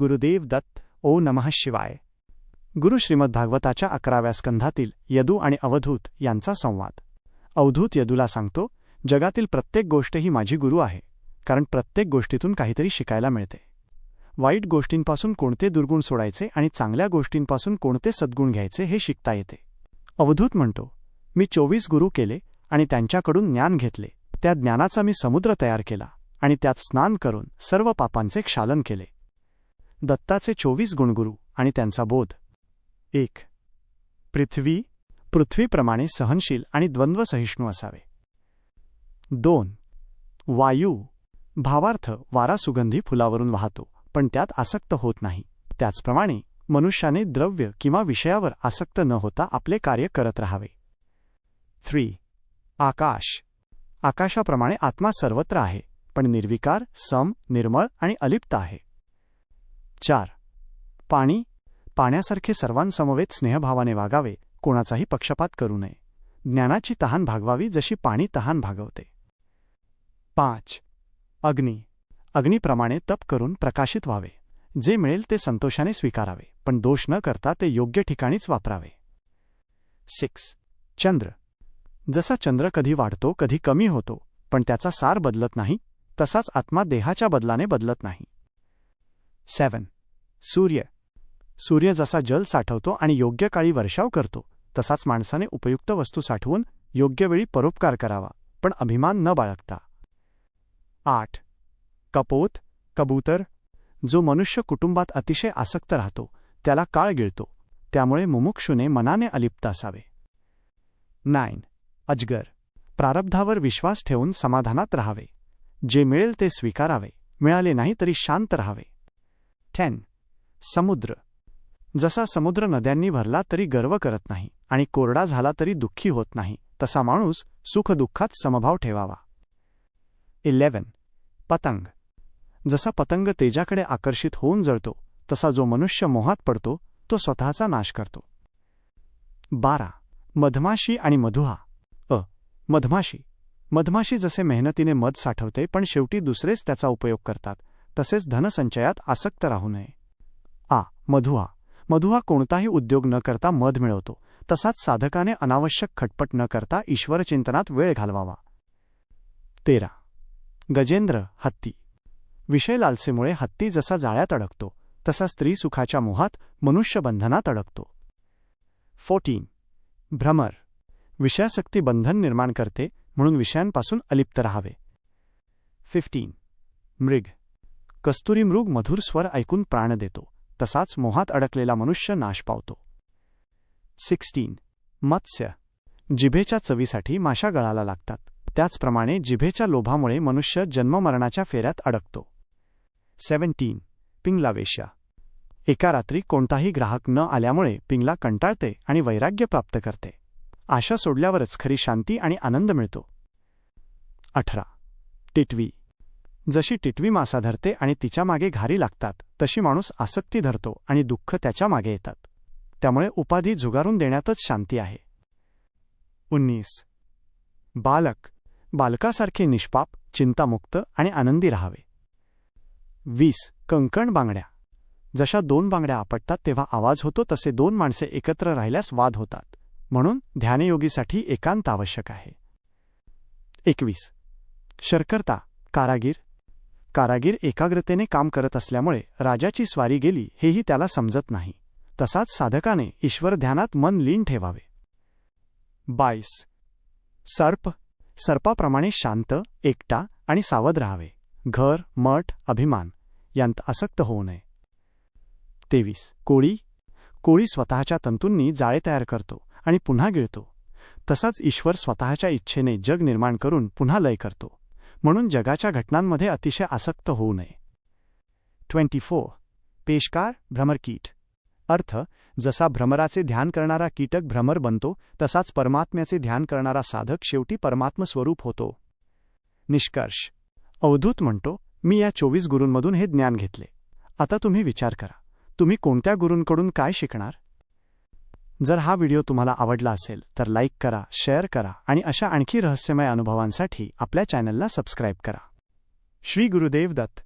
गुरुदेव दत्त ओ नमः शिवाय. गुरु श्रीमद्भागवताच्या अकराव्या स्कंधातील यदू आणि अवधूत यांचा संवाद. अवधूत यदूला सांगतो जगातील प्रत्येक गोष्ट ही माझी गुरु आहे कारण प्रत्येक गोष्टीतून काहीतरी शिकायला मिळते. वाईट गोष्टींपासून कोणते दुर्गुण सोडायचे आणि चांगल्या गोष्टींपासून कोणते सद्गुण घ्यायचे हे शिकता येते. अवधूत म्हणतो मी चोवीस गुरु केले आणि त्यांच्याकडून ज्ञान घेतले. त्या ज्ञानाचा मी समुद्र तयार केला आणि त्यात स्नान करून सर्व पापांचे क्षालन केले. दत्ताचे चोवीस गुणगुरू आणि त्यांचा बोध. एक. पृथ्वी पृथ्वीप्रमाणे सहनशील आणि द्वंद्वसहिष्णू असावे. दोन. वायू भावार्थ वारा सुगंधी फुलावरून वाहतो पण त्यात आसक्त होत नाही. त्याचप्रमाणे मनुष्याने द्रव्य किंवा विषयावर आसक्त न होता आपले कार्य करत राहावे. थ्री. आकाश. आकाशाप्रमाणे आत्मा सर्वत्र आहे पण निर्विकार सम निर्मळ आणि अलिप्त आहे. चार. पाणी पाण्यासारखे सर्वांसमवेत स्नेहभावाने वागावे कोणाचाही पक्षपात करू नये. ज्ञानाची तहान भागवावी जशी पाणी तहान भागवते. पाच. अग्नी. अग्नीप्रमाणे तप करून प्रकाशित व्हावे. जे मिळेल ते संतोषाने स्वीकारावे पण दोष न करता ते योग्य ठिकाणीच वापरावे. सिक्स. चंद्र. जसा चंद्र कधी वाढतो कधी कमी होतो पण त्याचा सार बदलत नाही तसाच आत्मा देहाच्या बदलाने बदलत नाही. सेवन सूर्य सूर्य जसा जल साठवतो आणि योग्य काळी वर्षाव करतो तसाच माणसाने उपयुक्त वस्तू साठवून योग्य वेळी परोपकार करावा पण अभिमान न बाळगता. आठ. कपोत कबूतर. जो मनुष्य कुटुंबात अतिशय आसक्त राहतो त्याला काळ गिळतो त्यामुळे मुमुक्षुने मनाने अलिप्त असावे. नाईन अजगर. प्रारब्धावर विश्वास ठेवून समाधानात राहावे. जे मिळेल ते स्वीकारावे मिळाले नाही तरी शांत राहावे. टेन समुद्र. जसा समुद्र नद्यांनी भरला तरी गर्व करत नाही आणि कोरडा झाला तरी दुःखी होत नाही तसा माणूस सुखदुःखात समभाव ठेवावा. इलेवन पतंग. जसा पतंग तेजाकडे आकर्षित होऊन जळतो तसा जो मनुष्य मोहात पडतो तो स्वतःचा नाश करतो. बारा. मधमाशी आणि मधुहा. अ. मधमाशी. मधमाशी जसे मेहनतीने मध साठवते पण शेवटी दुसरेच त्याचा उपयोग करतात. तसेच धनसंचयात आसक्त राहू नये. आ. मधुहा मधुहा कोणताही उद्योग न करता मध मिळवतो. तसाच साधकाने अनावश्यक खटपट न करता ईश्वरचिंतनात वेळ घालवावा. तेरा. गजेंद्र हत्ती. विषय लालसेमुळे हत्ती जसा जाळ्यात अडकतो तसा स्त्री सुखाच्या मोहात मनुष्यबंधनात अडकतो. फोर्टीन. भ्रमर. विषयासक्ती बंधन निर्माण करते म्हणून विषयांपासून अलिप्त राहावे. फिफ्टीन. मृग. कस्तुरी मृग मधुर स्वर ऐकून प्राण देतो. तसाच मोहात अडकलेला मनुष्य नाश पावतो. सिक्स्टीन. मत्स्य. जिभेच्या चवीसाठी माशा गळाला लागतात. त्याचप्रमाणे जिभेच्या लोभामुळे मनुष्य जन्ममरणाच्या फेऱ्यात अडकतो. सेव्हन्टीन. पिंगलावेश्या. एका रात्री कोणताही ग्राहक न आल्यामुळे पिंगला कंटाळते आणि वैराग्य प्राप्त करते. आशा सोडल्यावरच खरी शांती आणि आनंद मिळतो. अठरा. टिटवी. जशी टिटवी मासा धरते आणि तिच्यामागे घारी लागतात तशी माणूस आसक्ती धरतो आणि दुःख त्याच्यामागे येतात. त्यामुळे उपाधी झुगारून देण्यातच शांती आहे. उन्नीस. बालक. बालकासारखे निष्पाप चिंतामुक्त आणि आनंदी राहावे. वीस. कंकण बांगड्या. जशा दोन बांगड्या आपटतात तेव्हा आवाज होतो तसे दोन माणसे एकत्र राहिल्यास वाद होतात. म्हणून ध्यानयोगीसाठी एकांत आवश्यक आहे. एकवीस. शर्करता. कारागीर. कारागीर एकाग्रतेने काम करत असल्यामुळे राजाची स्वारी गेली हेही त्याला समजत नाही. तसाच साधकाने ईश्वर ध्यानात मन लीन ठेवावे. बाईस. सर्प. सर्पाप्रमाणे शांत एकटा आणि सावध राहावे. घर मठ अभिमान यांत आसक्त होऊ नये. तेवीस. कोळी. कोळी स्वतःच्या तंतूंनी जाळे तयार करतो आणि पुन्हा गिळतो. तसाच ईश्वर स्वतःच्या इच्छेने जग निर्माण करून पुन्हा लय करतो. म्हणून जगाच्या घटनांमध्ये अतिशय आसक्त होऊ नये. Twenty four. पेशकार भ्रमरकीट अर्थ जसा भ्रमराचे ध्यान करणारा कीटक भ्रमर बनतो तसाच परमात्म्याचे ध्यान करणारा साधक शेवटी परमात्मस्वरूप होतो. निष्कर्ष. अवधूत म्हणतो मी या चोवीस गुरूंमधून हे ज्ञान घेतले. आता तुम्ही विचार करा. तुम्ही कोणत्या गुरूंकडून काय शिकणार? जर हा व्हिडिओ तुम्हाला आवडला असेल तर लाईक करा शेअर करा आणि अशा आणखी रहस्यमय अनुभवांसाठी आपल्या चॅनलला सबस्क्राईब करा. श्री गुरुदेव दत्त.